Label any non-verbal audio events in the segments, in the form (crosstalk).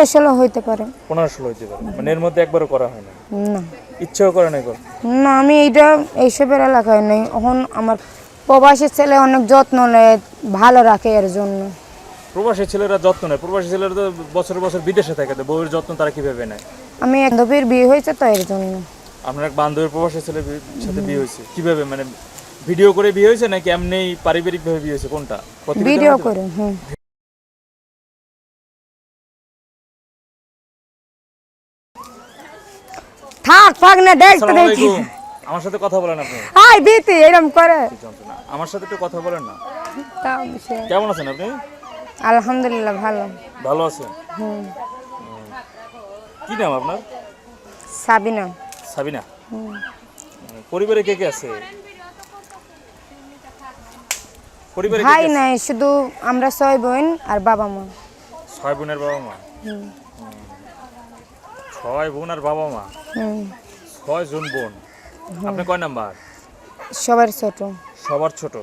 পনেরো ষোলো হইতে পারে। পনেরো ষোলো হইতে পারে। মানে এর মধ্যে একবারও করা হয় না? না। ইচ্ছেও করে নাই না আমি এইটা এইসবের এলাকায় নেই। এখন আমার প্রবাসী ছেলে অনেক যত্ন নেয় ভালো রাখে এর জন্য। প্রবাসী ছেলেরা যত্ন নেয়। প্রবাসী ছেলেরা তো বছর বছর বিদেশে থাকে তো বউয়ের যত্ন তারা কীভাবে নেয়? আমি এক বান্ধবীর বিয়ে হয়েছে তো এর জন্য। আপনার এক বান্ধবীর প্রবাসী ছেলের সাথে বিয়ে হয়েছে। কীভাবে? মানে ভিডিও করে বিয়ে হয়েছে নাকি এমনি পারিবারিক ভাবে বিয়ে হয়েছে? কোনটা? ভিডিও করে হুম। থাক ফাক না দেখতে দেখি। আমার সাথে কথা বলেন আপনি। আই বিতি এরম করে। আমার সাথে একটু কথা বলেন না। কেমন আছেন আপনি? আলহামদুলিল্লাহ ভালো। ভালো আছেন? হুম। কি নাম আপনার? সাবিনা। সাবিনা। পরিবারে কে কে আছে? পরিবারে ভাই নাই শুধু আমরা ছয় বোন আর বাবা মা। ছয় বোনের বাবা মা। ছয় বোন আর বাবা মা? হুম। ছয় জন বোন আপনি কয় নাম্বার? সবার ছোট। সবার ছোট?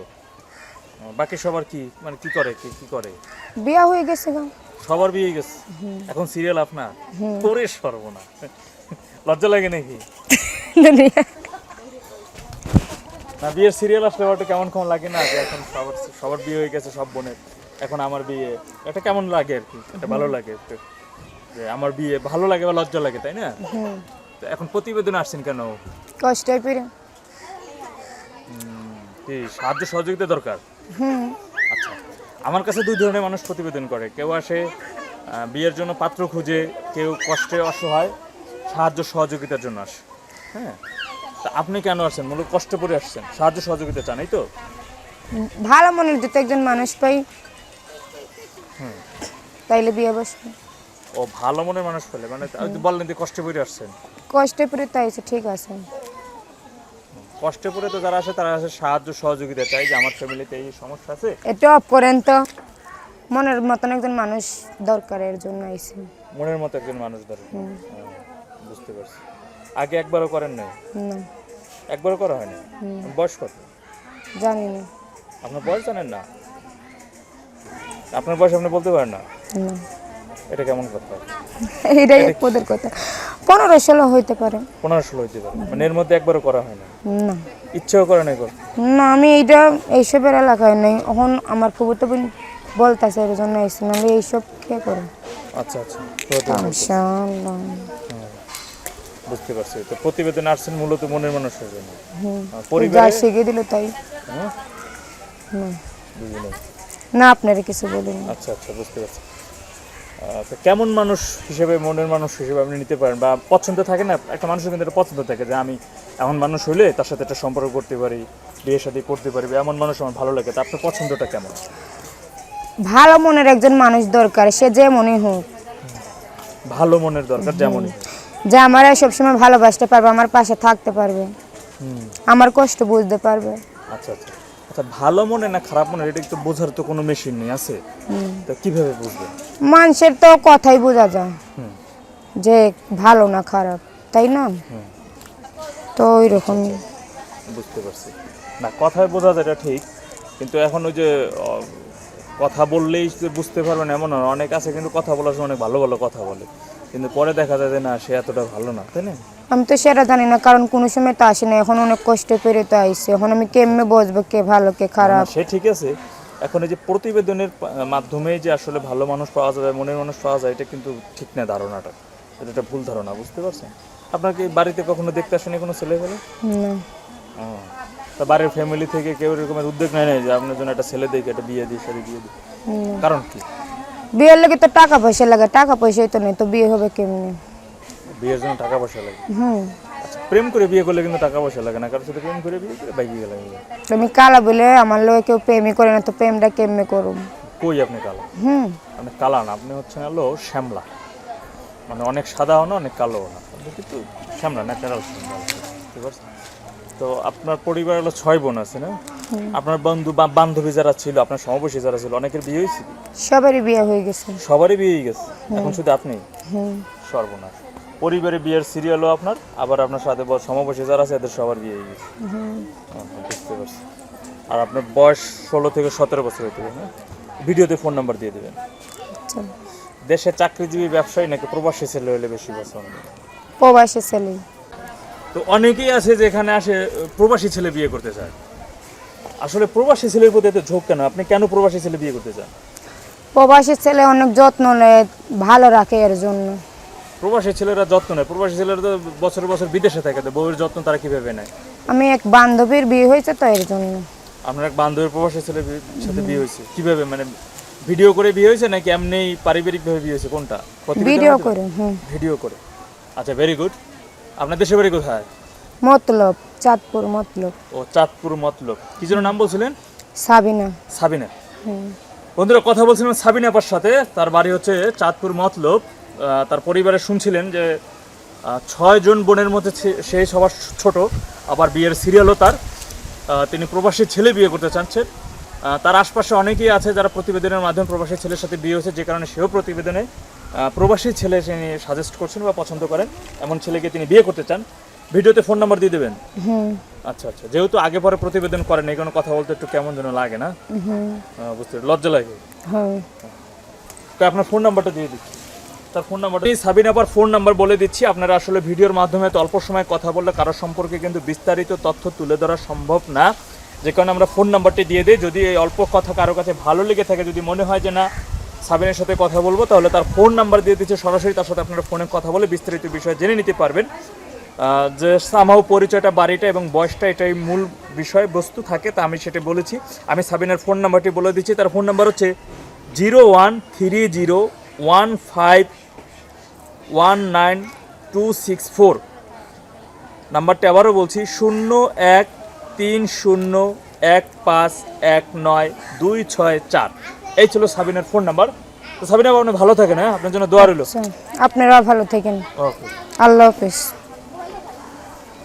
বাকি সবার কি? মানে কি করে? কি কি করে? বিয়া হয়ে গেছে গো। সবার বিয়ে গেছে? এখন সিরিয়াল আপনার? করে সর্বনা লজ্জা লাগে নাকি? না বিয়ের সিরিয়াল আসলে ওটা কেমন কেমন লাগে না যে এখন সবার সবার বিয়ে হয়ে গেছে সব বোনের। এখন আমার বিয়ে এটা কেমন লাগে আর কি? এটা ভালো লাগে একটু। যে আমার বিয়ে ভালো লাগে বা লজ্জা লাগে তাই না? তো এখন প্রতিবেদন আসছেন কেন? কষ্ট পেরে কি সাহায্য সহযোগিতা দরকার? হুম। আচ্ছা আমার কাছে দুই ধরনের মানুষ প্রতিবেদন করে। কেউ আসে বিয়ের জন্য পাত্র খুঁজে কেউ কষ্টে অসহায় সাহায্য সহযোগিতার জন্য আসে। হ্যাঁ তা আপনি কেন আসছেন? মূলত কষ্ট পড়ে আসছেন। সাহায্য সহযোগিতা চান এই তো? ভালো মনের যদি একজন মানুষ পাই। তাইলে বিয়ে বসবে। ও ভালো মনের মানুষ পেলে মানে বললেন যে কষ্টে পড়ে আসছেন। কষ্টে পরে তাইছে ঠিক আছে। কষ্টে পড়ে তো যারা আসে তারা আসে সাহায্য সহযোগিতা। চাই যে আমার ফ্যামিলিতে এই সমস্যা আছে? অফ করেন তো মনের মতন একজন মানুষ দরকার এর জন্য আইসি। মনের মতো একজন মানুষ হ্যাঁ, বুঝতে পারছি। আগে একবারও করেন নাই? না। একবারও করা হয়নি? বয়স কত? জানি না। আপনার বয়স জানেন না? আপনার বয়স আপনি বলতে পারেন না? এটা কেমন কথা? (laughs) এইটাই এক পদের কথা। পনেরো ষোলো হইতে পারে। পনেরো ষোলো হইতে পারে। মানে এর মধ্যে একবারও করা হয় না? না। ইচ্ছেও করে নাই কর না আমি এইটা এইসবের এলাকায় নেই। এখন আমার ফুবুতো বোন বলতেছে এর জন্য আইসি নাহলে এইসব কে করে? আচ্ছা আচ্ছা। মাশাআল্লাহ। বুঝতে পারছি। তো প্রতিবেদন আসছেন মূলত মনের মানুষের জন্য। আর যা পরিবারে শিখিয়ে দিল তাই? না। না আপনারা কিছু বলুন। আচ্ছা আচ্ছা বুঝতে পারছি। তো কেমন মানুষ হিসেবে মনের মানুষ হিসেবে আপনি নিতে পারেন? বা পছন্দ থাকে না একটা মানুষের কিন্তু একটা পছন্দ থাকে যে আমি এমন মানুষ হইলে তার সাথে একটা সম্পর্ক করতে পারি বিয়ে শাদী করতে পারি এমন মানুষ আমার ভালো লাগে তা আপনার পছন্দটা কেমন? ভালো মনের একজন মানুষ দরকার সে যে মনে হোক। ভালো মনের দরকার যেমনই। যে আমার সবসময় ভালোবাসতে পারবে আমার পাশে থাকতে পারবে। আমার কষ্ট বুঝতে পারবে। আচ্ছা আচ্ছা। আচ্ছা ভালো মনে না খারাপ মনে এটা তো বোঝার তো কোনো মেশিন নেই আছে? তো কীভাবে বুঝবেন মানুষের তো কথাই বোঝা যায়। যে ভালো না খারাপ তাই না? তো ওই রকম বুঝতে পারছি। না কথায় বোঝা যায় এটা ঠিক। কিন্তু এখন ওই যে কথা বললেই যে বুঝতে পারবেন এমন না। অনেক আছে কিন্তু কথা বলার সময় অনেক ভালো ভালো কথা বলে। কিন্তু পরে দেখা যায় যে না সে এতটা ভালো না তাই না? আমি তো সেটা জানি না কারণ কোনো সময় তো আসে না। এখন অনেক কষ্ট পেরে তো আইসি। এখন আমি কেমনে বসবো কে ভালো কে খারাপ? সে ঠিক আছে। এখন এই যে প্রতিবেদনের মাধ্যমে যে আসলে ভালো মানুষ পাওয়া যাবে মনের মানুষ পাওয়া যায় এটা কিন্তু ঠিক না ধারণাটা। এটা একটা ভুল ধারণা বুঝতে পারছেন? আপনাকে বাড়িতে কখনো দেখতে আসেনি কোনো ছেলে না। তা বাড়ির ফ্যামিলি থেকে কেউ এরকমের উদ্যোগ নেয় নাই যে আপনার জন্য একটা ছেলে দেখে একটা বিয়ে দিয়ে সাথে বিয়ে দিই কারণ কি? বিয়ের লাগে তো টাকা পয়সা লাগে। টাকা পয়সাই তো নেই তো বিয়ে হবে কেমনি? বিয়ের জন্য টাকা পয়সা লাগে। হুম। আচ্ছা প্রেম করে বিয়ে করলে কিন্তু টাকা পয়সা লাগে না কারোর সাথে প্রেম করে বিয়ে করে বাইকে গেলে তো আমি কালা বলে আমার লোক কেউ প্রেমই করে না তো প্রেমটা কেমনে করুম? কই আপনি কালো? হুম। আপনি কালা না আপনি হচ্ছেন হলো শ্যামলা। মানে অনেক সাদাও না অনেক কালোও না। কিন্তু শ্যামলা ন্যাচারাল শ্যামলা। তো আপনার পরিবার হলো ছয় বোন আছে না? আপনার বন্ধু বা বান্ধবী যারা ছিল আপনার সমবয়সী যারা ছিল অনেকের বিয়ে হয়েছে? সবারই বিয়ে হয়ে গেছে। সবারই বিয়ে হয়ে গেছে? এখন শুধু আপনি? হুম। সর্বনাশ। পরিবারে বিয়ের সিরিয়ালও আপনার আবার আপনার সাথে সমবয়সী যারা আছে এদের সবার বিয়ে হয়ে গেছে। হ্যাঁ, হ্যাঁ, বুঝতে পারছি। আর আপনার বয়স ষোলো থেকে সতেরো বছর হতে হবে হ্যাঁ? ভিডিওতে ফোন নাম্বার দিয়ে দেবেন। আচ্ছা। দেশে চাকরিজীবী ব্যবসায়ী নাকি প্রবাসী ছেলে হলে বেশি পছন্দ? প্রবাসী ছেলে। তো অনেকেই আছে যে এখানে আসে প্রবাসী ছেলে বিয়ে করতে চায়। আসলে প্রবাসী ছেলের প্রতি এত ঝোঁক কেন? আপনি কেন প্রবাসী ছেলে বিয়ে করতে চান? প্রবাসী ছেলে অনেক যত্ন নেয় ভালো রাখে এর জন্য। প্রবাসী ছেলেরা যত্ন নেয়। প্রবাসী ছেলেরা তো বছর বছর বিদেশে থাকে তো বউয়ের যত্ন তারা কীভাবে নেয়? আমি এক বান্ধবীর বিয়ে হয়েছে তো এর জন্য। আপনার এক বান্ধবীর প্রবাসী ছেলের সাথে বিয়ে হয়েছে। কীভাবে? মানে ভিডিও করে বিয়ে হয়েছে নাকি এমনি পারিবারিক ভাবে বিয়ে হয়েছে? কোনটা? ভিডিও করে হুম। ভিডিও করে। আচ্ছা ভেরি গুড আপনার দেশে বাড়ি কোথায়? মতলব চাঁদপুর মতলব। ও চাঁদপুর মতলব। কি যেন নাম বলছিলেন? সাবিনা। সাবিনা। বন্ধুরা কথা বলছিলাম সাবিনা আপার সাথে তার বাড়ি হচ্ছে চাঁদপুর মতলব। তার পরিবারে শুনছিলেন যে ছয় জন বোনের মধ্যে সেই সবার ছোট আবার বিয়ের সিরিয়ালও তার। তিনি প্রবাসী ছেলে বিয়ে করতে চাচ্ছেন। তার আশপাশে অনেকেই আছে যারা প্রতিবেদনের মাধ্যমে প্রবাসী ছেলের সাথে বিয়ে হয়েছে যে কারণে সেও প্রতিবেদনে প্রবাসী ছেলে তিনি সাজেস্ট করছেন বা পছন্দ করেন এমন ছেলেকে তিনি বিয়ে করতে চান। ভিডিওতে ফোন নাম্বার দিয়ে দেবেন? আচ্ছা আচ্ছা। যেহেতু আগে পরে প্রতিবেদন করেন এই কোনো কথা বলতে একটু কেমন যেন লাগে না? বুঝতে লজ্জা লাগে। আপনার ফোন নাম্বারটা দিয়ে দিচ্ছি। তার ফোন নাম্বারটা সাবিন আবার ফোন নাম্বার বলে দিচ্ছি। আপনারা আসলে ভিডিওর মাধ্যমে তো অল্প সময় কথা বললে কারোর সম্পর্কে কিন্তু বিস্তারিত তথ্য তুলে ধরা সম্ভব না। যে কারণে আমরা ফোন নাম্বারটি দিয়ে দিই। যদি এই অল্প কথা কারও কাছে ভালো লেগে থাকে, যদি মনে হয় যে না, সাবিনের সাথে কথা বলব, তাহলে তার ফোন নাম্বার দিয়ে দিচ্ছে সরাসরি। তার সাথে আপনারা ফোনে কথা বলে বিস্তারিত বিষয় জেনে নিতে পারবেন। যে সামাও পরিচয়টা, বাড়িটা এবং বয়সটা, এটাই মূল বিষয়, বস্তু থাকে, তা আমি সেটা বলেছি। আমি সাবিনের ফোন নাম্বারটি বলে দিচ্ছি। তার ফোন নাম্বার হচ্ছে zero one three zero one five one nine two six four নাম্বারটা আবারও বলছি শূন্য এক তিন শূন্য এক পাঁচ এক নয় দুই ছয় চার এই ছিল সাবিনার ফোন নাম্বার। তো সাবিনা আপনি ভালো থাকেন হ্যাঁ? আপনার জন্য দোয়া রইল। আচ্ছা আপনারা ভালো থাকেন। ওকে আল্লাহ হাফিজ।